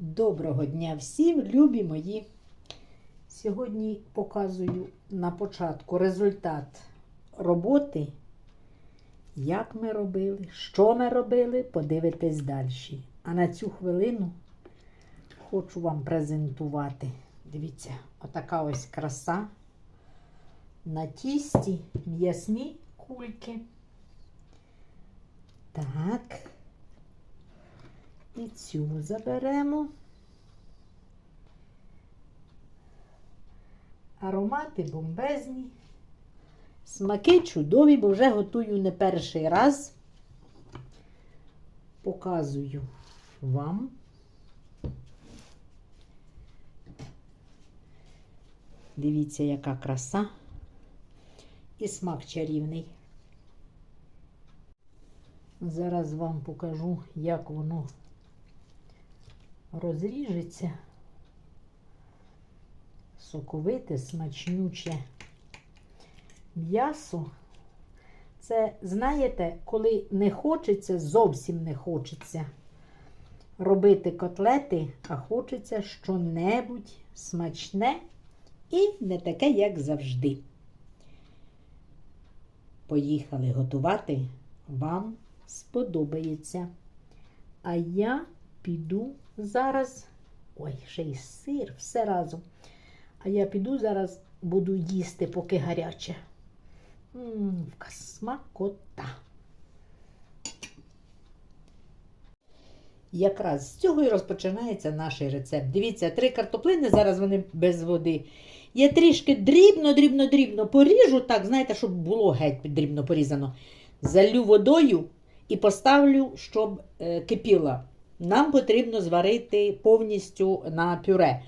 Доброго дня всім, любі мої. Сьогодні показую на початку результат роботи. Як ми робили, що ми робили, подивитесь далі. А на цю хвилину хочу вам презентувати. Дивіться, отака ось краса. На тісті м'ясні кульки. Так. І цю заберемо. Аромати бомбезні. Смаки чудові, бо вже готую не перший раз. Показую вам. Дивіться, яка краса і смак чарівний. Зараз вам покажу, як воно розріжеться. Соковите, смачнюче м'ясо. Це, знаєте, коли не хочеться, зовсім не хочеться робити котлети, а хочеться що-небудь смачне і не таке, як завжди. Поїхали готувати, вам сподобається. А я піду зараз. Ой, ще й сир, все разом. А я піду зараз буду їсти, поки гаряче. Ммм, смакота. Якраз з цього і розпочинається наш рецепт. Дивіться, три картоплини, зараз вони без води. Я трішки дрібно, дрібно, дрібно поріжу, так, знаєте, щоб було геть дрібно порізано. Залю водою і поставлю, щоб е, кипіла. Нам потрібно зварити повністю на пюре.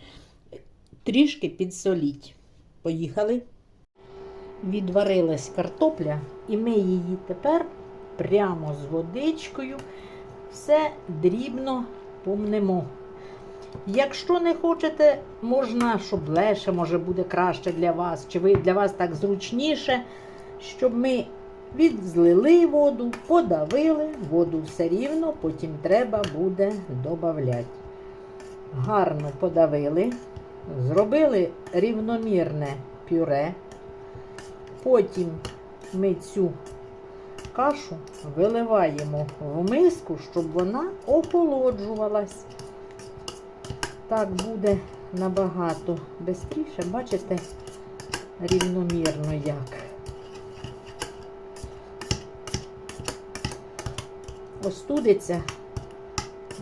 Трішки підсоліть. Поїхали. Відварилась картопля, і ми її тепер прямо з водичкою все дрібно помнемо. Якщо не хочете, можна, щоб легше, може буде краще для вас, чи ви для вас так зручніше, щоб ми відзлили воду, подавили, воду все рівно, потім треба буде додати. Гарно подавили, зробили рівномірне пюре. Потім ми цю кашу виливаємо в миску, щоб вона охолоджувалась. Так буде набагато швидше, бачите, рівномірно як. Остудиться,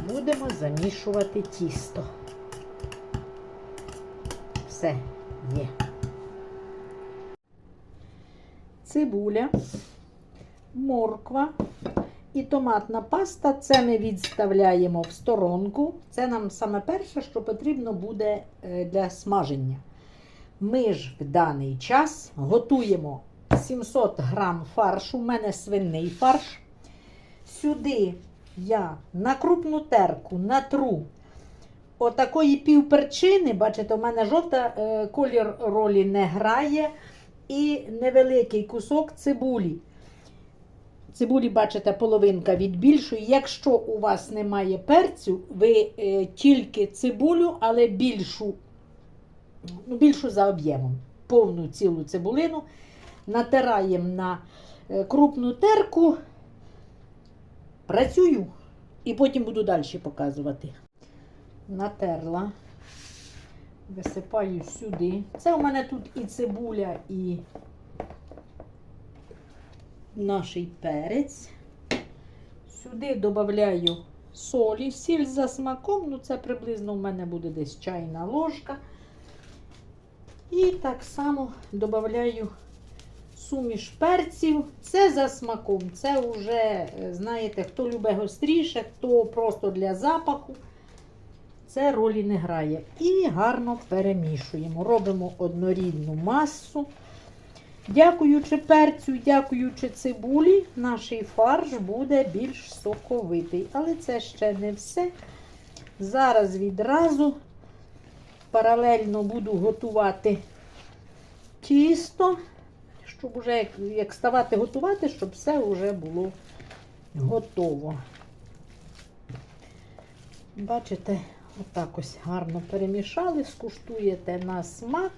будемо замішувати тісто. Все є. Цибуля, морква і томатна паста. Це ми відставляємо в сторонку. Це нам саме перше, що потрібно буде е, для смаження. Ми ж в даний час готуємо 700 грам фаршу. У мене свинний фарш. Сюди я на крупну терку натру отакої півперчини. Бачите, у мене жовта е, колір ролі не грає. І невеликий кусок цибулі. Цибулі, бачите, половинка від більшої. Якщо у вас немає перцю, ви е, тільки цибулю, але більшу, ну, більшу за об'ємом, повну цілу цибулину. Натираємо на е, крупну терку, працюю і потім буду далі показувати. Натерла. Висипаю сюди. Це у мене тут і цибуля, і наш перець. Сюди додаю солі, сіль за смаком, ну це приблизно у мене буде десь чайна ложка. І так само додаю суміш перців. Це за смаком. Це вже, знаєте, хто любить гостріше, хто просто для запаху це ролі не грає. І гарно перемішуємо. Робимо однорідну масу. Дякуючи перцю, дякуючи цибулі, наш фарш буде більш соковитий. Але це ще не все. Зараз відразу паралельно буду готувати тісто, щоб вже як, як ставати готувати, щоб все вже було готово. Бачите, Отак ось гарно перемішали, скуштуєте на смак,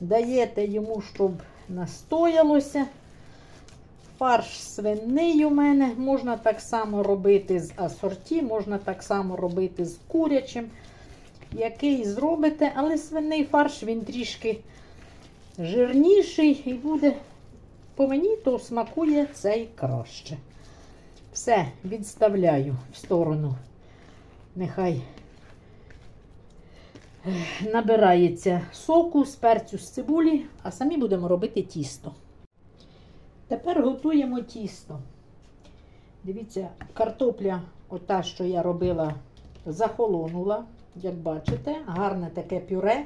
даєте йому, щоб настоялося. Фарш свиний у мене можна так само робити з асорті, можна так само робити з курячим. Який зробите, але свиний фарш він трішки жирніший і буде, по мені, то смакує цей краще. Все, відставляю в сторону. Нехай набирається соку з перцю з цибулі, а самі будемо робити тісто. Тепер готуємо тісто. Дивіться, картопля, ота, що я робила, захолонула, як бачите, гарне таке пюре.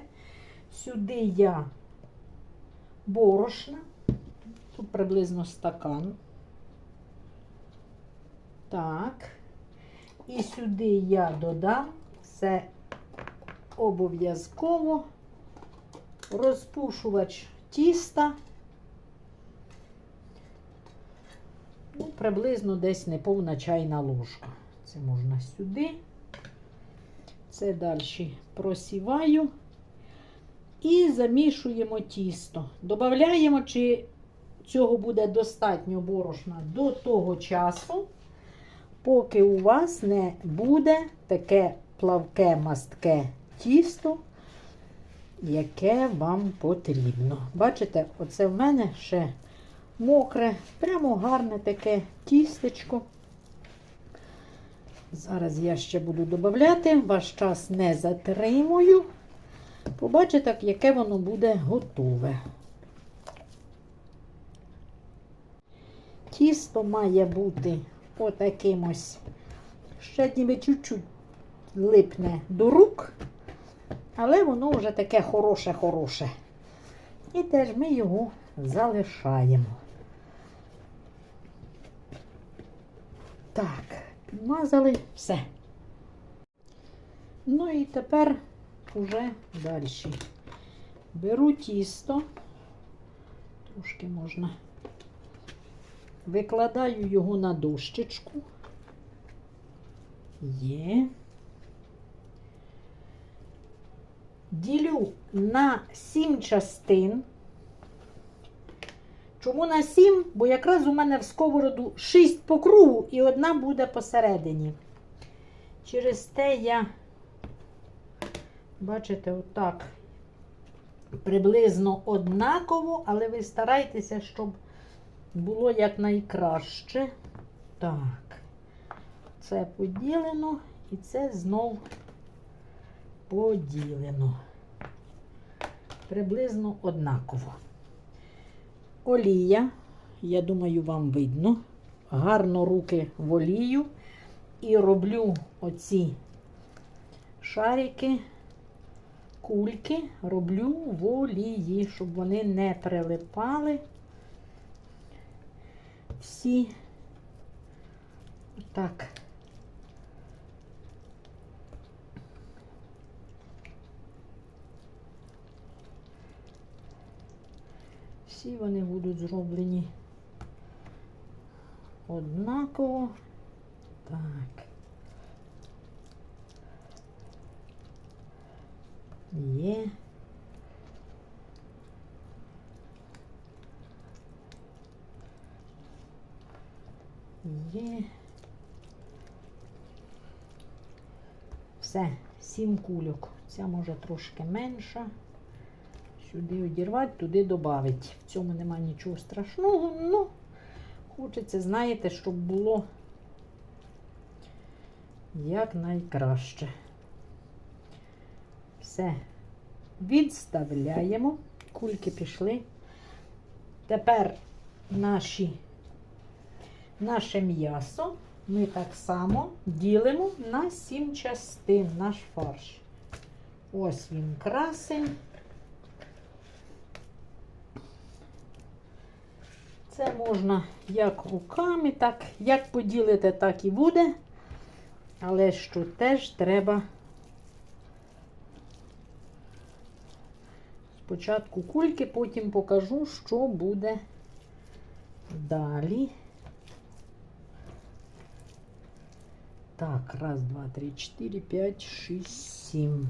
Сюди я борошна, тут приблизно стакан. Так. І сюди я додам це обов'язково розпушувач тіста. Ну, приблизно десь неповна чайна ложка. Це можна сюди. Це далі просіваю і замішуємо тісто. Додаємо, чи цього буде достатньо борошна до того часу, поки у вас не буде таке плавке мастке тісто, яке вам потрібно. Бачите, оце в мене ще мокре, прямо гарне таке тістечко. Зараз я ще буду додати, ваш час не затримую. Побачите, яке воно буде готове. Тісто має бути отаким ось, ще ніби чуть-чуть липне до рук, але воно вже таке хороше-хороше. І теж ми його залишаємо. Так, підмазали все. Ну і тепер уже далі. Беру тісто, трошки можна, викладаю його на дощечку. Є. Ділю на сім частин. Чому на 7? Бо якраз у мене в сковороду 6 по кругу і одна буде посередині. Через те я, бачите, отак приблизно однаково, але ви старайтеся, щоб було якнайкраще. Так, це поділено і це знов поділено. Приблизно однаково. Олія, я думаю, вам видно. Гарно руки в олію. І роблю оці шарики, кульки, роблю в щоб вони не прилипали. Всі так. Всі вони будуть зроблені однаково. Так. Є. Є. Все, сім кульок. Ця може трошки менша. Сюди одірвати, туди додати. В цьому нема нічого страшного. Ну, хочеться, знаєте, щоб було як найкраще. Все. Відставляємо. Кульки пішли. Тепер наші, наше м'ясо ми так само ділимо на 7 частин наш фарш. Ось він красень. Це можна як руками, так, як поділите, так і буде. Але що теж треба спочатку кульки, потім покажу, що буде далі. Так, раз, два, три, чотири, п'ять, шість, сім.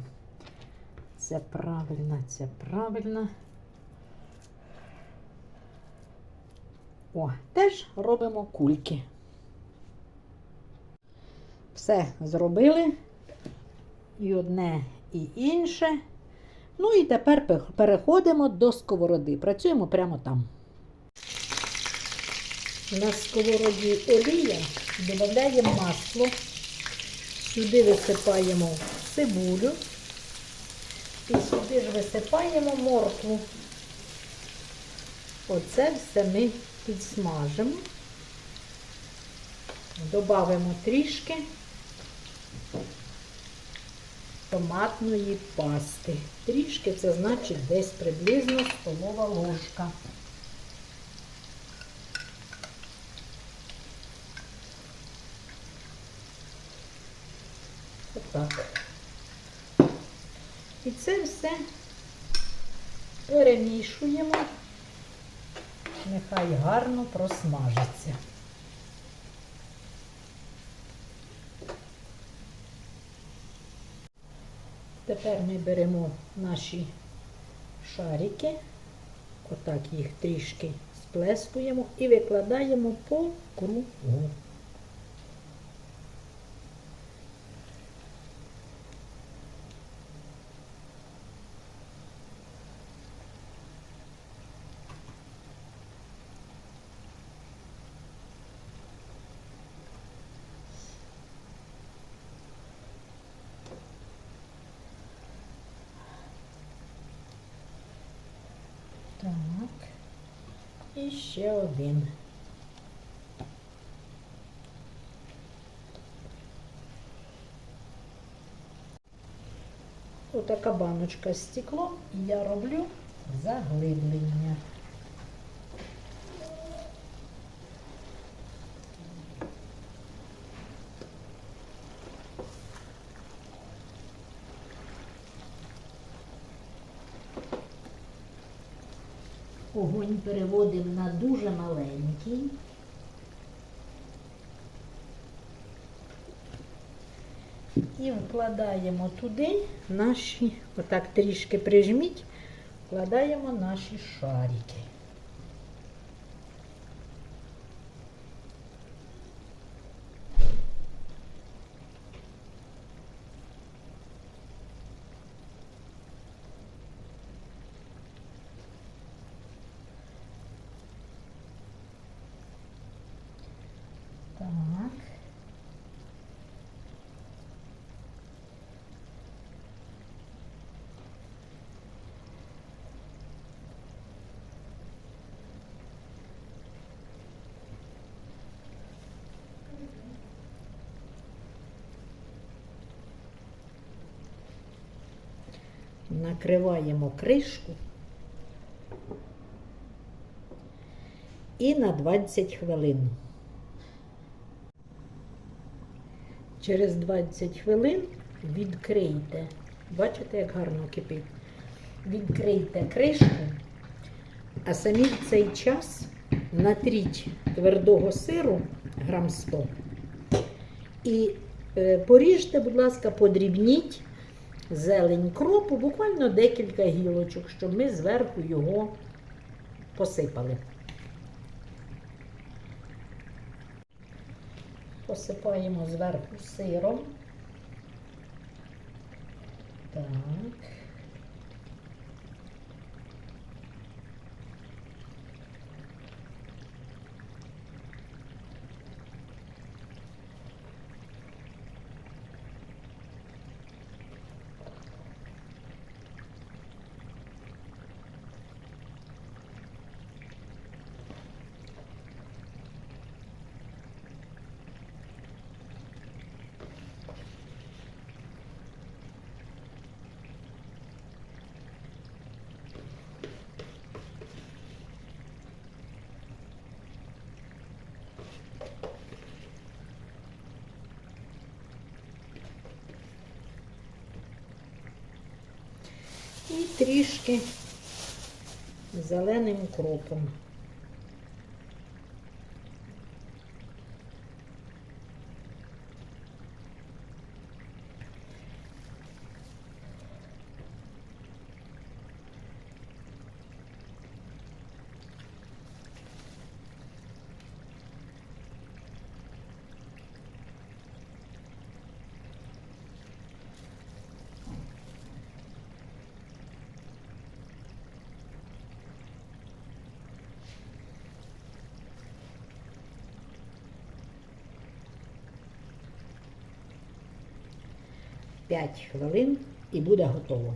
Це правильно, це правильно. О, теж робимо кульки. Все зробили. І одне, і інше. Ну і тепер переходимо до сковороди. Працюємо прямо там. На сковороді олія додаємо масло. Сюди висипаємо цибулю. І сюди ж висипаємо моркву. Оце все ми підсмажимо. Добавимо трішки томатної пасти. Трішки це значить десь приблизно столова ложка. Отак. І це все перемішуємо, нехай гарно просмажиться. Тепер ми беремо наші шарики, отак їх трішки сплескуємо і викладаємо по кругу. Так. І ще один. Отака баночка з стеклом, і я роблю заглиблення. Огонь переводимо на дуже маленький. І вкладаємо туди наші, отак трішки прижміть, вкладаємо наші шарики. Так. Накриваємо кришку і на 20 хвилин. Через 20 хвилин відкрийте. Бачите, як гарно кипить. Відкрийте кришку, а самі в цей час натріть твердого сиру грам 100. І е, поріжте, будь ласка, подрібніть зелень кропу, буквально декілька гілочок, щоб ми зверху його посипали. Посипаємо зверху сиром. Так. І трішки зеленим кропом. 5 хвилин і буде готово.